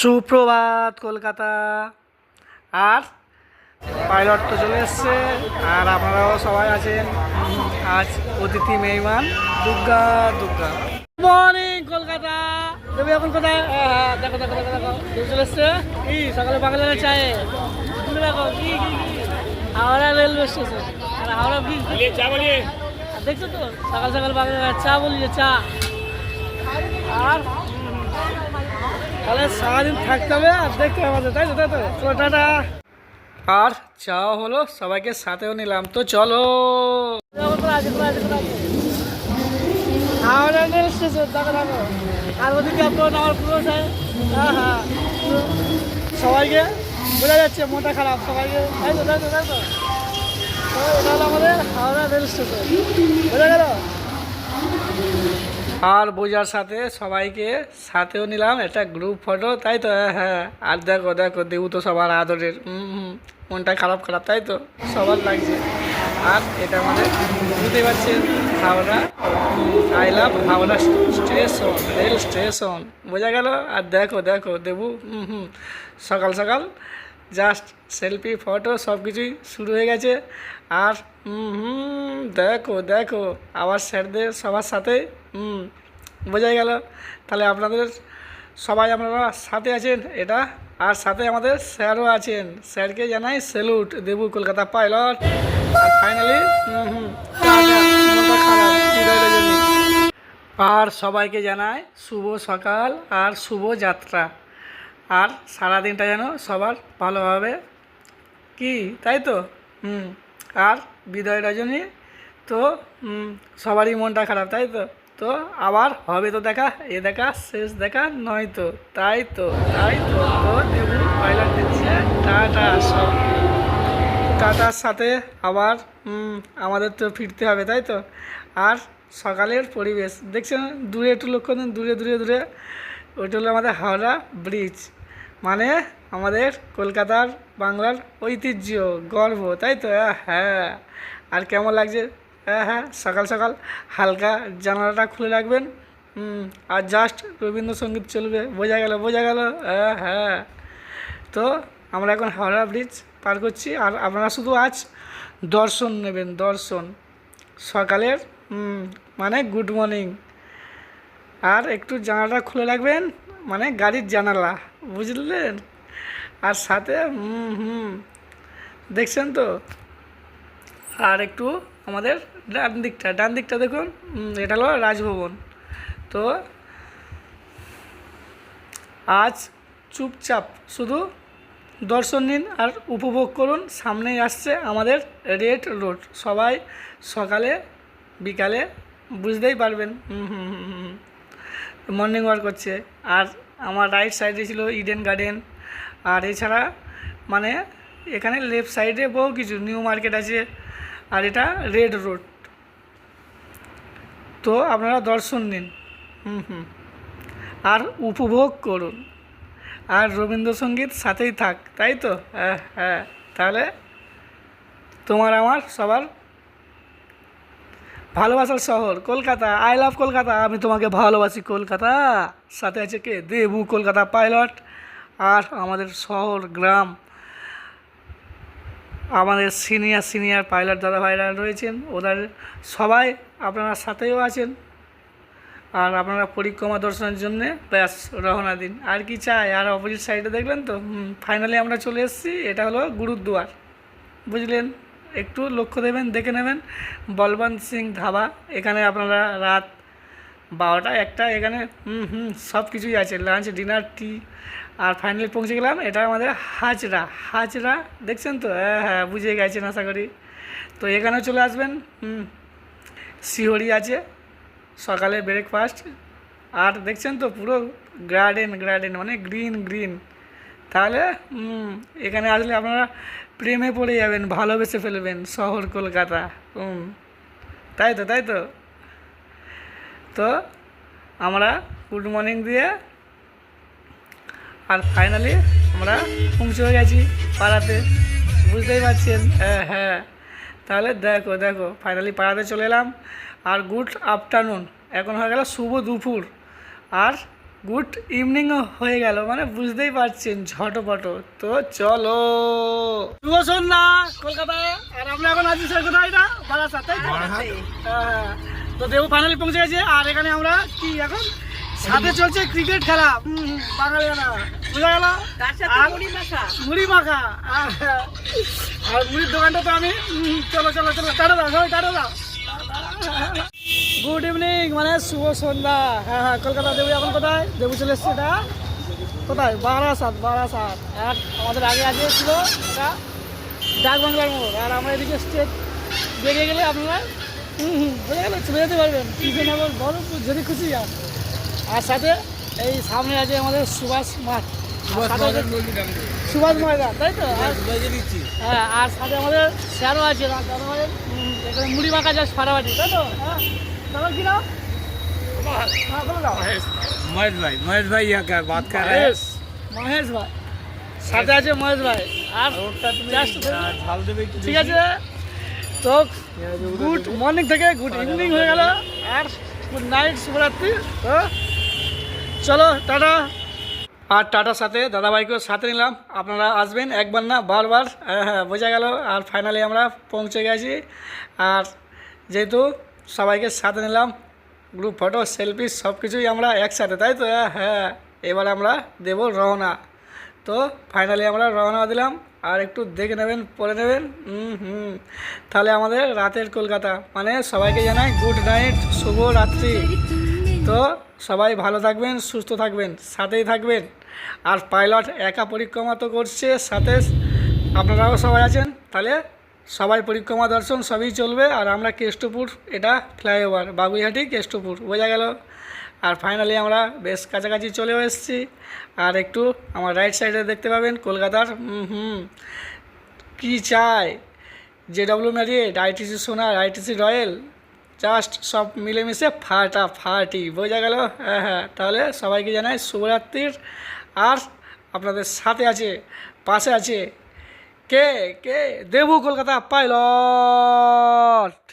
সুপ্রভাত কলকাতা। আর পাইলট তো চলে এসছে আর আপনারাও সবাই আছেন। আজ অতিথি মেহমান দুর্গা দুর্গা। মর্নিং কলকাতা। তুমি এখন কোথায়? হ্যাঁ, দেখো দেখো দেখো দেখো। তুমি চলে এসছে? কি সকালে বাংলার চায়ে? তুমি দেখো কি কি হাওড়া রেলওয়ে স্টেশন। আর হাওড়া ব্রিজ দেখছ? তো? সকাল সকাল বাংলার চা বলছে চা আর তাহলে সারাদিন থাকতে হবে আর দেখতে হবে আমাদের, তাই তো তাই তো? চলো, টাটা। আর চাও হলো, সবাইকে সাথেও নিলাম। তো চলো। হাওড়া আর ওদিকে আমার পুরো হ্যাঁ হ্যাঁ। সবাইকে বোঝা যাচ্ছে মোটা খারাপ, সবাইকে। তাই তো তাই তো তাই তো। আমাদের হাওড়া রেল স্টেশন। বোঝা গেল? আর বোঝার সাথে সবাইকে সাথেও নিলাম, একটা গ্রুপ ফটো তাই তো? হ্যাঁ হ্যাঁ। আর দেখো দেখো, দেবু তো সবার আদরের। মনটা খারাপ খারাপ, তাই তো? সবার লাগছে। আর এটা আমাদের বুঝতে পারছেন Howrah I love Howrah station rail station বোঝা গেল? আর দেখো দেখো, দেবু, হুম সকাল সকাল জাস্ট সেলফি ফটো সব কিছুই শুরু হয়ে গেছে। আর হুম, দেখো দেখো, আবার স্যারদের সবার সাথে, হুম। বোঝাই গেল। তাহলে আপনাদের সবাই আপনারা সাথে আছেন, এটা, আর সাথে আমাদের স্যারও আছেন। স্যারকে জানাই স্যালুট দেবু কলকাতা পাইলট আর ফাইনালি। আর সবাইকে জানাই শুভ সকাল আর শুভ যাত্রা। আর সারাদিনটা যেন সবার ভালোভাবে কি, তাই তো? হুম, আর বিদায় রজনী তো সবারই মনটা খারাপ, তাই তো? তো আবার হবে তো দেখা, এ দেখা, শেষ দেখা, নয় তো, তাই তো তাই তো তো দিচ্ছে। টাটা, সব। টাটার সাথে আবার আমাদের তো ফিরতে হবে, তাই তো? আর সকালের পরিবেশ দেখছেন দূরে একটু লক্ষ্য দিন দূরে দূরে দূরে, ওইটা হলো আমাদের হাওড়া ব্রিজ মানে আমাদের কলকাতার বাংলার ঐতিহ্য, গর্ব, তাই তো? হ্যাঁ। আর কেমন লাগছে? হ্যাঁ হ্যাঁ সকাল সকাল হালকা জানালাটা খুলে রাখবেন। হুম, আর জাস্ট রবীন্দ্রসঙ্গীত চলবে। বোঝা গেল বোঝা গেল। হ্যাঁ হ্যাঁ। তো আমরা এখন হাওড়া ব্রিজ পার করছি। আর আপনারা শুধু আজ দর্শন নেবেন দর্শন। সকালের মানে গুড মর্নিং আর একটু জানালাটা খুলে রাখবেন মানে গাড়ির জানালা। বুঝলেন? আর সাথে হুম হুম। দেখছেন তো? আর একটু আমাদের ডান দিকটা ডান দিকটা দেখুন এটা হলো রাজভবন। তো আজ চুপচাপ শুধু দর্শন নিন আর উপভোগ করুন, সামনেই আসছে আমাদের রেড রোড। সবাই সকালে, বিকালে বুঝতেই পারবেন মর্নিং ওয়াক করছে আর আমার রাইট সাইডে ছিল ইডেন গার্ডেন। আর এছাড়া মানে এখানে লেফট সাইডে বহু কিছু, নিউ মার্কেট আছে আর এটা রেড রোড। তো আপনারা দর্শন নিন। হুম হুম। আর উপভোগ করুন। আর রবীন্দ্রসঙ্গীত সাথেই থাক তাই তো? হ্যাঁ হ্যাঁ। তাহলে তোমার আমার সবার ভালোবাসার শহর কলকাতা। I love Kolkata. আমি তোমাকে ভালোবাসি কলকাতা। সাথে আছে কে? দেবু কলকাতা পাইলট। আর আমাদের শহর গ্রাম। আমাদের সিনিয়র সিনিয়র পাইলট দাদা ভাইরা রয়েছেন, ওদের সবাই আপনারা সাথেও আছেন। আর আপনারা পরিক্রমা দর্শনের জন্যে ব্যাস রওনা দিন। আর কি চাই? আর অপোজিট সাইডে দেখলেন তো? ফাইনালি আমরা চলে এসেছি, এটা হলো গুরুদুয়ার বুঝলেন? একটু লক্ষ্য দেবেন, দেখে নেবেন। বলবন্ত সিং ধাবা, এখানে আপনারা রাত বারোটা, একটা, এখানে, হুম হুম, সব কিছুই আছে। লাঞ্চ ডিনার টি আর ফাইনালি পৌঁছে গেলাম, এটা আমাদের হাজরা হাজরা, দেখছেন তো? হ্যাঁ হ্যাঁ বুঝে গেছেন আশা করি। তো এখানেও চলে আসবেন, হুম, শিহরি আছে, সকালে ব্রেকফাস্ট আর দেখছেন তো পুরো গার্ডেন গার্ডেন মানে গ্রিন গ্রিন তাহলে এখানে আসলে আপনারা প্রেমে পড়ে যাবেন, ভালোবেসে ফেলবেন শহর কলকাতা, হুম। তাই তো তাই তো? তো আমরা গুড মর্নিং দিয়ে আর ফাইনালি আমরা পৌঁছে গেছি পাড়াতে। বুঝতেই পারছেন? হ্যাঁ হ্যাঁ। তাহলে দেখো দেখো ফাইনালি পাড়াতে চলে এলাম। আর গুড আফটারনুন এখন হয়ে গেল শুভ দুপুর। আর গুড ইভিনিংও হয়ে গেল মানে বুঝতেই পারছেন ঝটপট। তো চলো। শুভ সন্ধ্যা কলকাতায়। আর আমরা এখন আছি স্যার কোথায় বারাসাত। তাই হ্যাঁ, তো দেবু ফাইনালি পৌঁছে গেছে। আর এখানে আমরা কি এখন? সাথে চলছে ক্রিকেট খেলা। হুম, বাঙালিয়ানা বুঝা গেল? মুড়ি মাখা। আর মুড়ির দোকানটা তো আমি চলো চলো চলো টাটা দাও সবাই টাটা দাও। গুড ইভিনিং মানে শুভ সন্ধ্যা। হ্যাঁ হ্যাঁ কলকাতা দেবু এখন কোথায়? দেবু চলে এসছে এটা কোথায়? বারাসাত বারাসাত। আর আমাদের আগে আগে ছিল এটা ডাক বাংলার মোড়। আর আমরা এদিকে স্টেট বেরিয়ে গেলে আপনারা বোঝা গেল চলে যেতে পারবেন টিফিন আবার বড় যদি খুশি যান আর সাথে এই সামনে আছে আমাদের সুভাষ মাঠ সুভাষ ময়দান তাই তো হ্যাঁ আর সাথে আমাদের স্যারও আছে এখানে মুড়ি মাখা চাষ ফারাবাটি তাই তো হ্যাঁ তোমার কি নাম মহেশ ভাই মহেশ ভাই বাত কর মহেশ ভাই সাথে আছে মহেশ ভাই আর ঠিক আছে। তো গুড মর্নিং থেকে, গুড ইভিনিং হয়ে গেল। আর গুড নাইট, শুভরাত্রি। তো চলো, টাটা। আর টাটার সাথে দাদাভাইকেও সাথে নিলাম। আপনারা আসবেন একবার না, বারবার। হ্যাঁ হ্যাঁ বোঝা গেল। আর ফাইনালি আমরা পৌঁছে গেছি। আর যেহেতু সবাইকে সাথে নিলাম গ্রুপ ফটো সেলফি সব কিছুই আমরা একসাথে, তাই তো? হ্যাঁ হ্যাঁ এবার আমরা দেব রওনা। তো ফাইনালি আমরা রওনা দিলাম, আর একটু দেখে নেবেন পরে নেবেন হুম হুম। তাহলে আমাদের রাতের কলকাতা। মানে সবাইকে জানাই গুড নাইট শুভ রাত্রি। তো সবাই ভালো থাকবেন, সুস্থ থাকবেন, সাথেই থাকবেন। আর পাইলট একা পরিক্রমা তো করছে, সাথে আপনারাও সবাই আছেন। তাহলে সবাই পরিক্রমা দর্শন সবই চলবে আর আমরা কেষ্টপুর, এটা ফ্লাইওভার বাগুইহাটি কেষ্টপুর, বোঝা গেল। আর ফাইনালি আমরা বেশ কাছাকাছি চলেও এসেছি। আর একটু আমার রাইট সাইডে দেখতে পাবেন কলকাতার হুম, কী চাই? J W Marriott ITC Sonar ITC Royal just সব মিলেমিশে ফাটা ফাটি বোঝা গেল? হ্যাঁ হ্যাঁ তাহলে সবাইকে জানাই শুভরাত্রির। আর আপনাদের সাথে আছে, পাশে আছে কে কে? দেবু কলকাতা পাইলট।